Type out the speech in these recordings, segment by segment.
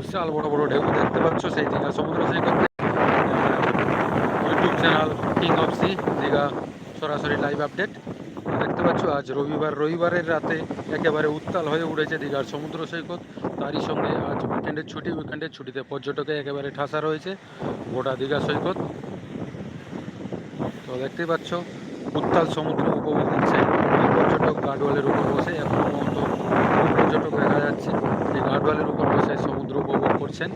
বিশাল বড় বড় ঢেউ দেখতে পাচ্ছ, সেই দীঘা সমুদ্র সৈকত YouTube channel king of sea Digha সরাসরি লাইভ আপডেট দেখতে পাচ্ছ, আজ রবিবার, রবিবারের রাতে একেবারে উত্তাল হয়ে উঠেছে দীঘার সমুদ্র সৈকত। তারই সঙ্গে আজ উইকেন্ডের ছুটি উইকেন্ডের ছুটিতে পর্যটকে একেবারে ঠাসা রয়েছে গোটা দীঘা সৈকত। তো দেখতেই পাচ্ছ, উত্তাল সমুদ্র উপভোগ এই পর্যটক গার্ডওয়ালের উপর বসে এখন পর্যন্ত বহু পর্যটক দেখা যাচ্ছে। যে গার্ডওয়ালের উপর করছেন।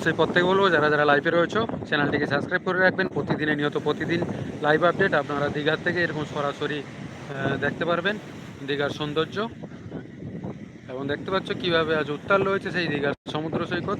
অবশ্যই প্রত্যেক বলব, যারা যারা লাইভে রয়েছে চ্যানেলটিকে সাবস্ক্রাইব করে রাখবেন। প্রতিদিনে নিয়ত প্রতিদিন লাইভ আপডেট আপনারা দীঘার থেকে এরকম সরাসরি দেখতে পারবেন দীঘার সৌন্দর্য। এবং দেখতে পাচ্ছ কীভাবে আজ উত্তাল রয়েছে সেই দীঘার সমুদ্র সৈকত।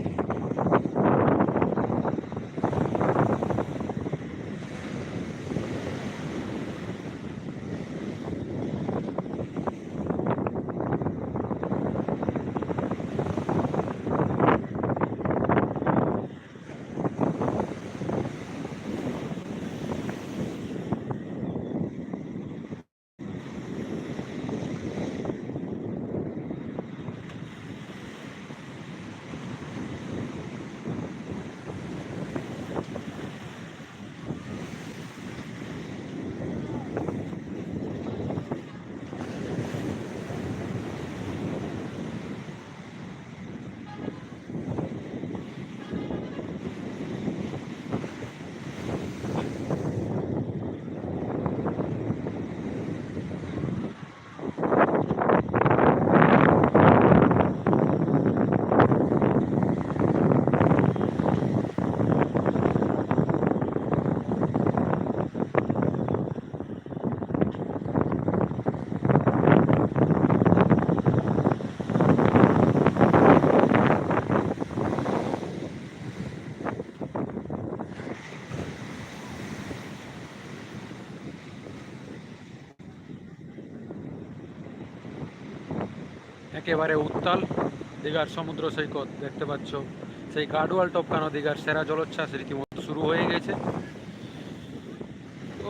একেবারে উত্তাল দীঘার সমুদ্র সৈকত দেখতে পাচ্ছ। সেই গার্ডওয়াল টপকানো দীঘার সেরা জলোচ্ছ্বাস রীতিমতো শুরু হয়ে গেছে।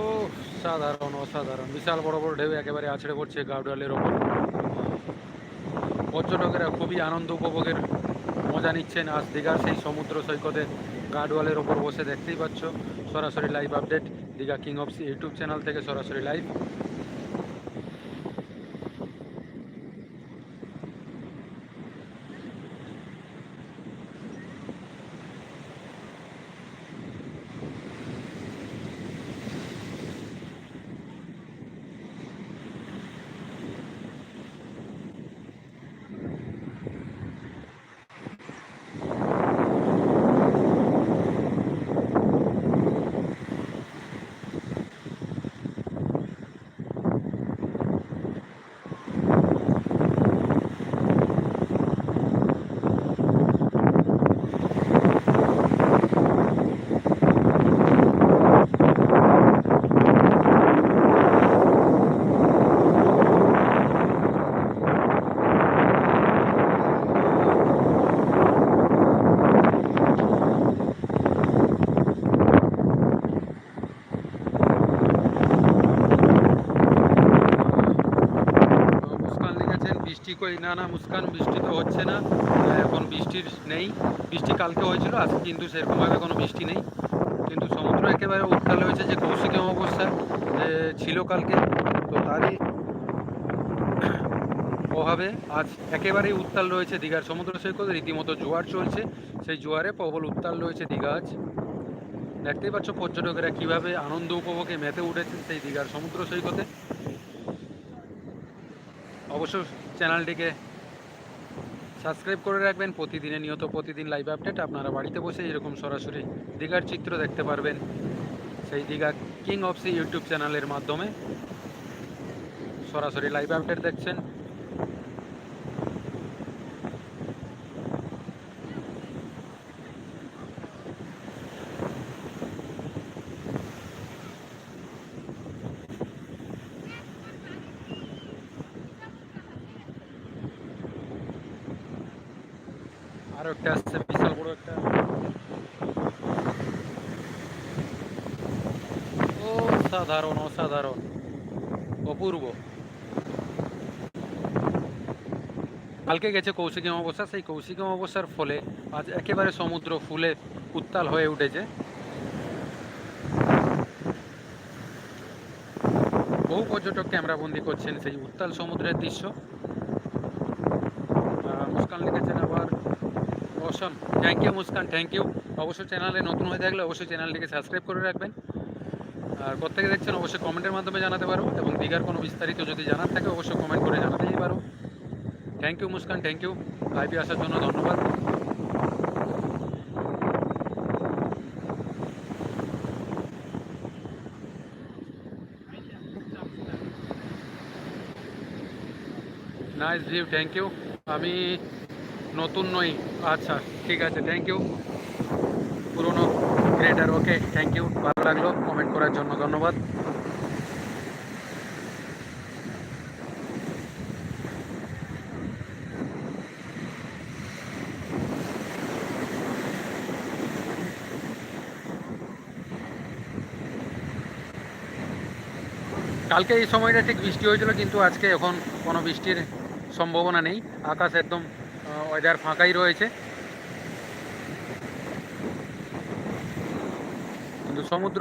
ও, সাধারণ, অসাধারণ। বিশাল বড় বড় ঢেউ একেবারে আছড়ে পড়ছে গার্ডওয়ালের ওপর। পর্যটকেরা খুবই আনন্দ উপভোগের মজা নিচ্ছেন। আজ দীঘার সেই সমুদ্র সৈকতে গার্ডওয়ালের ওপর বসে দেখতেই পাচ্ছ। সরাসরি live update Digha king of sea YouTube channel থেকে সরাসরি লাইভ তো মুস্কান লিখেছেন বৃষ্টি কই না না, মুস্কান, বৃষ্টি তো হচ্ছে না। এখন বৃষ্টির নেই। বৃষ্টি কালকে হয়েছিল, আজকে কিন্তু সেরকমভাবে কোনো বৃষ্টি নেই। কিন্তু সমুদ্র একেবারে উত্তাল হয়েছে, যে কৌশিকী অমাবস্যা যে ছিল কালকে। তো তারই প্রভাবে আজ একেবারেই উত্তাল রয়েছে দীঘার সমুদ্র সৈকত, রীতিমতো জোয়ার চলছে। সেই জোয়ারে প্রবল উত্তাল রয়েছে দীঘা আজ। দেখতেই পাচ্ছ পর্যটকেরা কীভাবে আনন্দ উপভোগে মেতে উঠেছে সেই দীঘার সমুদ্র সৈকতে। অবশ্য চ্যানেলটিকে সাবস্ক্রাইব করে রাখবেন। প্রতিদিনে নিয়ত প্রতিদিন লাইভ আপডেট আপনারা বাড়িতে বসে এরকম সরাসরি দীঘার চিত্র দেখতে পারবেন। সেই Digha king of sea YouTube চ্যানেলের মাধ্যমে সরাসরি লাইভ আপডেট দেখছেন। একটা আসছে বিশাল বড় একটা। অসাধারণ অসাধারণ। অপূর্ব। কালকে গেছে কৌশিকী অমাবস্যা, সেই কৌশিকী অমাবস্যার ফলে আজ একেবারে সমুদ্র ফুলে উত্তাল হয়ে উঠেছে। বহু পর্যটক ক্যামেরাবন্দি করছেন সেই উত্তাল সমুদ্রের দৃশ্য। মুস্কান লিখেছেন Assam thank you Muskan thank you অবশ্যই চ্যানেলে নতুন হয়ে থাকলে অবশ্যই চ্যানেলটিকে সাবস্ক্রাইব করে রাখবেন। আর কোথেকে দেখছেন, অবশ্যই কমেন্টের মাধ্যমে জানাতে পারো। এবং দীঘার কোনো বিস্তারিত যদি জানার থাকে, অবশ্যই কমেন্ট করে জানাতেই পারো। Thank you Muskan thank you লাইভে আসার জন্য ধন্যবাদ। নাইস ভিউ থ্যাংক ইউ আমি নতুন নই। আচ্ছা ঠিক আছে থ্যাংক ইউ পুরনো ক্রিয়েটার ওকে থ্যাংক ইউ ভালো লাগল কমেন্ট করার জন্য ধন্যবাদ। কালকে এই সময়টা ঠিক বৃষ্টি হয়েছিল, কিন্তু আজকে এখন কোনো বৃষ্টির সম্ভাবনা নেই। আকাশ একদম ওয়েদার ফাঁকাই রয়েছে। কিন্তু সমুদ্র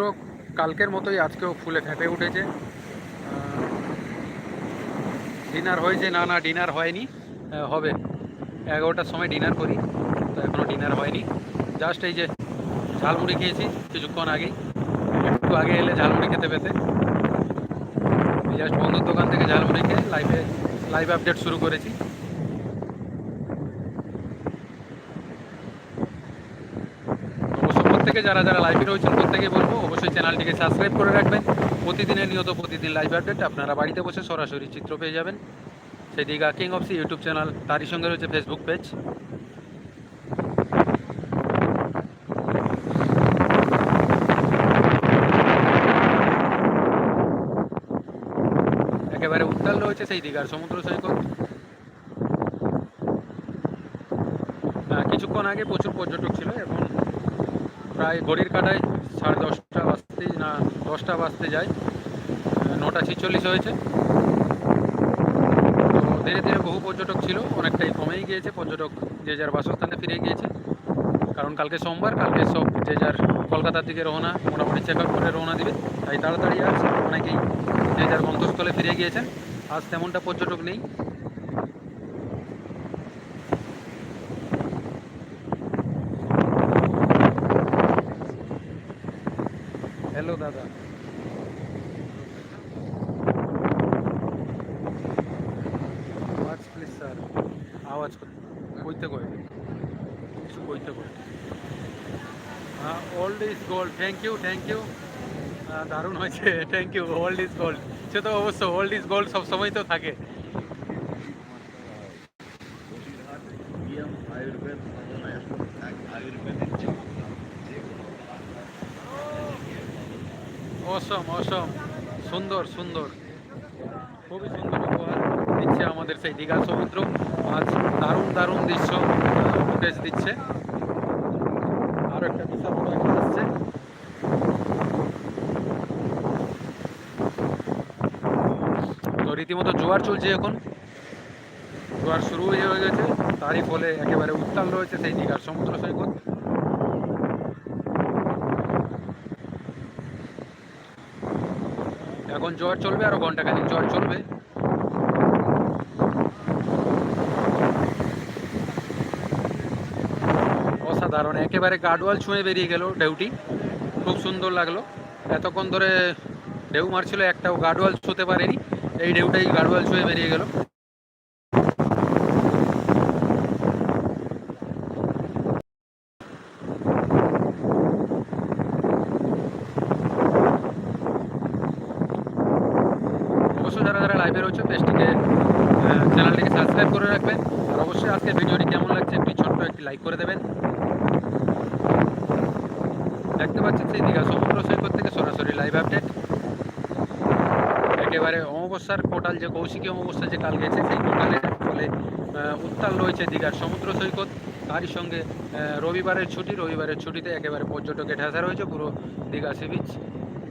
কালকের মতোই আজকেও ফুলে ফেঁপে উঠেছে। ডিনার হয়েছে? না না, ডিনার হয়নি। হবে। এগারোটার সময় ডিনার করি। তো এখনও ডিনার হয়নি। জাস্ট এই যে ঝালমুড়ি খেয়েছি কিছুক্ষণ আগেই। একটু আগে এলে ঝালমুড়ি খেতে পেতে। জাস্ট বন্ধুর দোকান থেকে ঝালমুড়ি খেয়ে লাইভে লাইভ আপডেট শুরু করেছি। প্রত্যেকে যারা যারা লাইভে রয়েছেন প্রত্যেকে বলব, অবশ্যই চ্যানেলটিকে সাবস্ক্রাইব করে রাখবেন। প্রতিদিনের নিয়ত, প্রতিদিন লাইভ আপডেট আপনারা বাড়িতে বসে সরাসরি চিত্র পেয়ে যাবেন। সেই Digha king of sea YouTube channel তারই সঙ্গে রয়েছে ফেসবুক পেজ একেবারে উত্তাল রয়েছে সেই দীঘার সমুদ্র সৈকত। কিছুক্ষণ আগে প্রচুর পর্যটক ছিল এখন প্রায় ঘড়ির কাটায় সাড়ে দশটা বাজতে না, দশটা বাজতে যায়। নটা ছিচল্লিশ হয়েছে। তো ধীরে ধীরে বহু পর্যটক ছিল, অনেকটাই কমেই গিয়েছে। পর্যটক যে যার বাসস্থানে ফিরে গিয়েছে। কারণ কালকে সোমবার, কালকে সব যে যার কলকাতার দিকে রওনা, মোটামুটি চেক আউট করে রওনা দিবে, তাই তাড়াতাড়ি আছে অনেকেই যে যার গন্তস্থলে ফিরে গিয়েছেন। আজ তেমনটা পর্যটক নেই। হ্যালো দাদা। আওয়াজ প্লিজ স্যার আওয়াজ কইতে কয় কিছু কইতে কয় হ্যাঁ old is gold thank you thank you দারুণ হয়েছে। Thank you old is gold সে তো অবশ্য ওল্ড ইজ গোল্ড সব সময় তো থাকে। আয়ুর্বেদ অসম অসম সুন্দর সুন্দর। খুবই সুন্দর উপহার দিচ্ছে আমাদের সেই দীঘা সমুদ্র। আজ দারুণ দারুণ দৃশ্য ফুটেজ দিচ্ছে। আরও একটা বিশাল বড় একটা আসছে। তো রীতিমতো জোয়ার চলছে এখন। জোয়ার শুরু হয়ে গেছে। তারই ফলে একেবারে উত্তাল রয়েছে সেই দীঘার সমুদ্র সৈকত। এখন জ্বর চলবে আরও ঘন্টাখানিক। জ্বর চলবে। অসাধারণ, একেবারে গাডওয়াল ছুঁয়ে বেরিয়ে গেল ডেউটি খুব সুন্দর লাগল। এতক্ষণ ধরে ঢেউ মারছিল, একটাও গাডওয়াল ছুঁতে পারেনি। এই ঢেউটাই গার্ডওয়াল ছুঁয়ে বেরিয়ে গেল অবশ্যই যারা যারা লাইভে রয়েছে পেজটিকে চ্যানেলটিকে সাবস্ক্রাইব করে রাখবেন আর অবশ্যই আজকের ভিডিওটি কেমন লাগছে একটি ছোট্ট একটি লাইক করে দেবেন দেখতে পাচ্ছেন সেই দীঘা সমুদ্র সৈকত থেকে সরাসরি লাইভ আপডেট একেবারে অমাবস্যার কোটাল যে কৌশিকী অমাবস্যা যে কাল গেছে, সেই কোটালের ফলে উত্তাল রয়েছে দীঘার সমুদ্র সৈকত। তারই সঙ্গে রবিবারের ছুটি, রবিবারের ছুটিতে একেবারে পর্যটকের ঠেসা রয়েছে পুরো দীঘা সি বিচ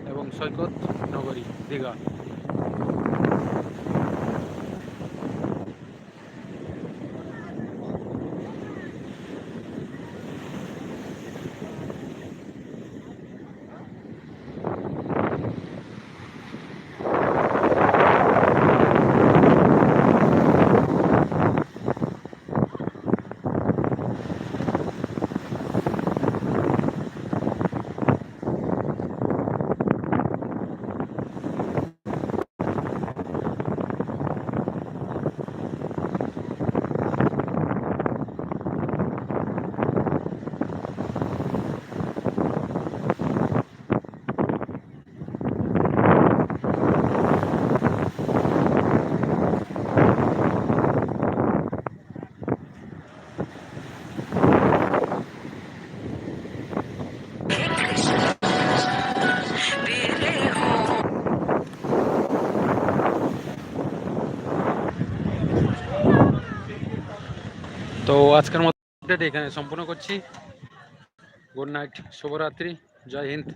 এবং সৈকত নগরী দীঘা। আজকের মতো আপডেট এখানে সম্পূর্ণ করছি। গুড নাইট শুভরাত্রি জয় হিন্দ।